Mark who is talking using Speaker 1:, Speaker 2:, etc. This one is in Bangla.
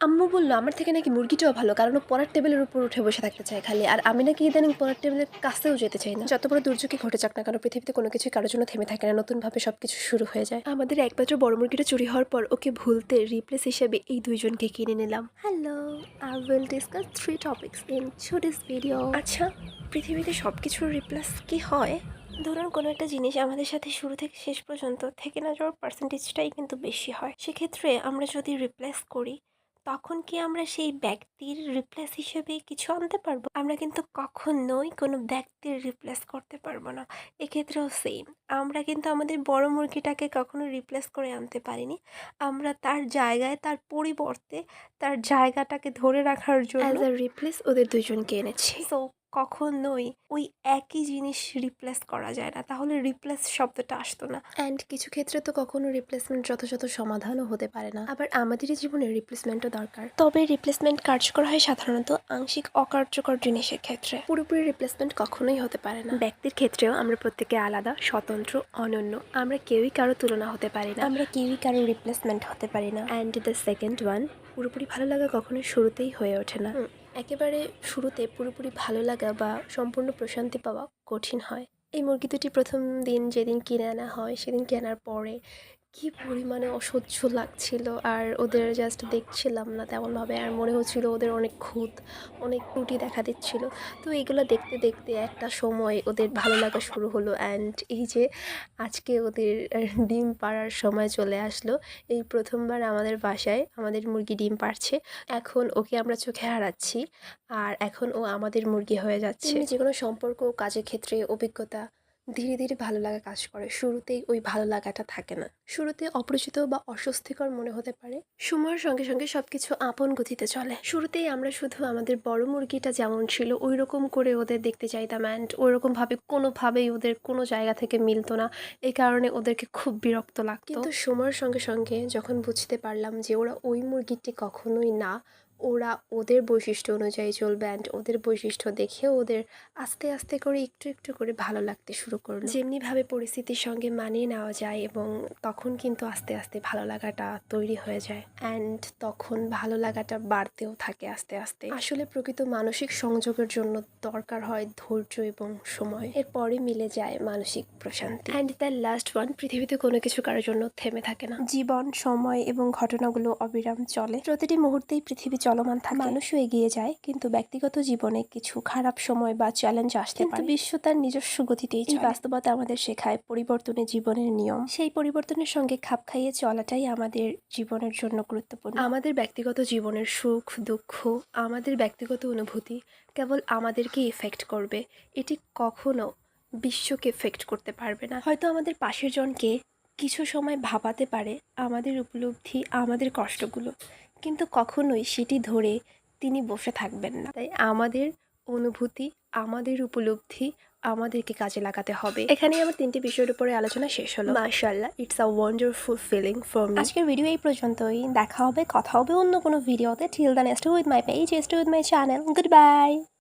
Speaker 1: আম্মু বলল আমার থেকে নাকি মুরগিটাও ভালো কারণ ও পড়ার টেবিলের উপর উঠে বসে থাকতে চায় খালি। আর আমি নাকি ইদানিং পড়ার টেবিলের কাছেও যেতে চাই না। যত বড় দুর্যোগই ঘটে যাক না কারণ পৃথিবীতে কোনো কিছু কারোর জন্য থেমে থাকে না। নতুনভাবে সবকিছু শুরু হয়ে যায়। আমাদের একমাত্র বড় মুরগিটা চুরি হওয়ার পর ওকে ভুলতে রিপ্লেস হিসেবে এই দুইজনকে কিনে নিলাম। Hello I will discuss three topics in this video আচ্ছা পৃথিবীতে সব কিছুর রিপ্লেস কি হয়? ধরুন কোনো একটা জিনিস আমাদের সাথে শুরু থেকে শেষ পর্যন্ত থেকে না যাওয়ার পার্সেন্টেজটাই কিন্তু বেশি হয়। সেক্ষেত্রে আমরা যদি রিপ্লেস করি তখন কি আমরা সেই ব্যক্তির রিপ্লেস হিসেবে কিছু আনতে পারব? আমরা কিন্তু কখনোই কোনো ব্যক্তির রিপ্লেস করতে পারব না। এক্ষেত্রেও সেম আমরা কিন্তু আমাদের বড় মুরগিটাকে কখনো রিপ্লেস করে আনতে পারিনি। আমরা তার জায়গায় তার পরিবর্তে তার জায়গাটাকে ধরে রাখার জন্য রিপ্লেস ওদের দুজনকে এনেছি। সো কখনোই ওই একই জিনিস রিপ্লেস করা যায় না। তাহলে রিপ্লেস শব্দটা আসতো না। অ্যান্ড কিছু ক্ষেত্রে তো কখনো রিপ্লেসমেন্ট যথাযথ সমাধানও হতে পারে না। আবার আমাদেরই জীবনে রিপ্লেসমেন্টও দরকার। তবে রিপ্লেসমেন্ট কার্যকর হয় সাধারণত আংশিক অকার্যকর জিনিসের ক্ষেত্রে। পুরোপুরি রিপ্লেসমেন্ট কখনোই হতে পারে না। ব্যক্তির ক্ষেত্রেও আমরা প্রত্যেকে আলাদা স্বতন্ত্র অনন্য। আমরা কেউই কারও তুলনা হতে পারি না। আমরা কেউই কারও রিপ্লেসমেন্ট হতে পারি না। অ্যান্ড দ্য সেকেন্ড ওয়ান পুরোপুরি ভালো লাগা কখনোই শুরুতেই হয়ে ওঠে না। একেবারে শুরুতে পুরোপুরি ভালো লাগা বা সম্পূর্ণ প্রশান্তি পাওয়া কঠিন হয়। এই মুরগি দুটি প্রথম দিন যেদিন কিনে আনা হয়, সেদিন কেনার পরে কি পরিমাণে অসহ্য লাগছিল। আর ওদের জাস্ট দেখছিলাম না তেমনভাবে। আর মনে হচ্ছিল ওদের অনেক খুঁত, অনেক ত্রুটি দেখা দিচ্ছিল। তো এইগুলো দেখতে দেখতে একটা সময় ওদের ভালো লাগা শুরু হলো। অ্যান্ড এই যে আজকে ওদের ডিম পাড়ার সময় চলে আসলো। এই প্রথমবার আমাদের বাসায় আমাদের মুরগি ডিম পাড়ছে। এখন ওকে আমরা চোখে হারাচ্ছি। আর এখন ও আমাদের মুরগি হয়ে যাচ্ছে। যে কোনো সম্পর্ক, কাজের ক্ষেত্রে, অভিজ্ঞতা ধীরে ধীরে ভালো লাগা কাজ করে। শুরুতেই ওই ভালো লাগাটা থাকে না। শুরুতে অপরিচিত বা অস্বস্তিকর মনে হতে পারে। সময়ের সঙ্গে সঙ্গে সবকিছু আপন গতিতে চলে। শুরুতেই আমরা শুধু আমাদের বড় মুরগিটা যেমন ছিল ওই রকম করে ওদের দেখতে চাইতাম অ্যান্ড ওই রকম ভাবে কোনোভাবেই ওদের কোনো জায়গা থেকে মিলতো না। এই কারণে ওদেরকে খুব বিরক্ত লাগতো। কিন্তু সময়ের সঙ্গে সঙ্গে যখন বুঝতে পারলাম যে ওরা ওই মুরগিটি কখনোই না ওরা ওদের বৈশিষ্ট্য অনুযায়ী চলবে অ্যান্ড ওদের বৈশিষ্ট্য দেখে ওদের আস্তে আস্তে করে একটু একটু করে ভালো লাগতে শুরু করল। যেমনিভাবে পরিস্থিতির সঙ্গে মানিয়ে নেওয়া যায় এবং তখন কিন্তু আস্তে আস্তে ভালো লাগাটা তৈরি হয়ে যায় অ্যান্ড তখন ভালো লাগাটা বাড়তেও থাকে আস্তে আস্তে। আসলে প্রকৃত মানসিক সংযোগের জন্য দরকার হয় ধৈর্য এবং সময়। এরপরে মিলে যায় মানসিক প্রশান্তি। অ্যান্ড দ্য লাস্ট ওয়ান পৃথিবীতে কোনো কিছু কারোর জন্য থেমে থাকে না। জীবন, সময় এবং ঘটনাগুলো অবিরাম চলে। প্রতিটি মুহূর্তেই পৃথিবী চলমান থাকে। মানুষও এগিয়ে যায় কিন্তু ব্যক্তিগত জীবনে কিছু খারাপ সময় বা চ্যালেঞ্জ আসতে পারে। বিশ্ব তার নিজস্ব গতিতেই এই বাস্তবতা আমাদের শেখায় পরিবর্তনে জীবনের নিয়ম। সেই পরিবর্তনের সঙ্গে খাপ খাইয়ে চলাটাই আমাদের জীবনের জন্য গুরুত্বপূর্ণ। আমাদের ব্যক্তিগত জীবনের সুখ দুঃখ আমাদের ব্যক্তিগত অনুভূতি কেবল আমাদেরকে ইফেক্ট করবে। এটি কখনো বিশ্বকে এফেক্ট করতে পারবে না। হয়তো আমাদের পাশের জনকে কিছু সময় ভাবাতে পারে আমাদের উপলব্ধি, আমাদের কষ্টগুলো। কিন্তু কখনোই সেটি ধরে তিনি বসে থাকবেন না। তাই আমাদের অনুভূতি, আমাদের উপলব্ধি আমাদেরকে কাজে লাগাতে হবে। এখানে আমার তিনটি বিষয়ের উপরে আলোচনা শেষ হলো। মাশাল্লাহ it's a wonderful feeling for আজকের ভিডিও এই পর্যন্তই। দেখা হবে, কথা হবে অন্য কোনো ভিডিওতে till the next with my page stay with my channel goodbye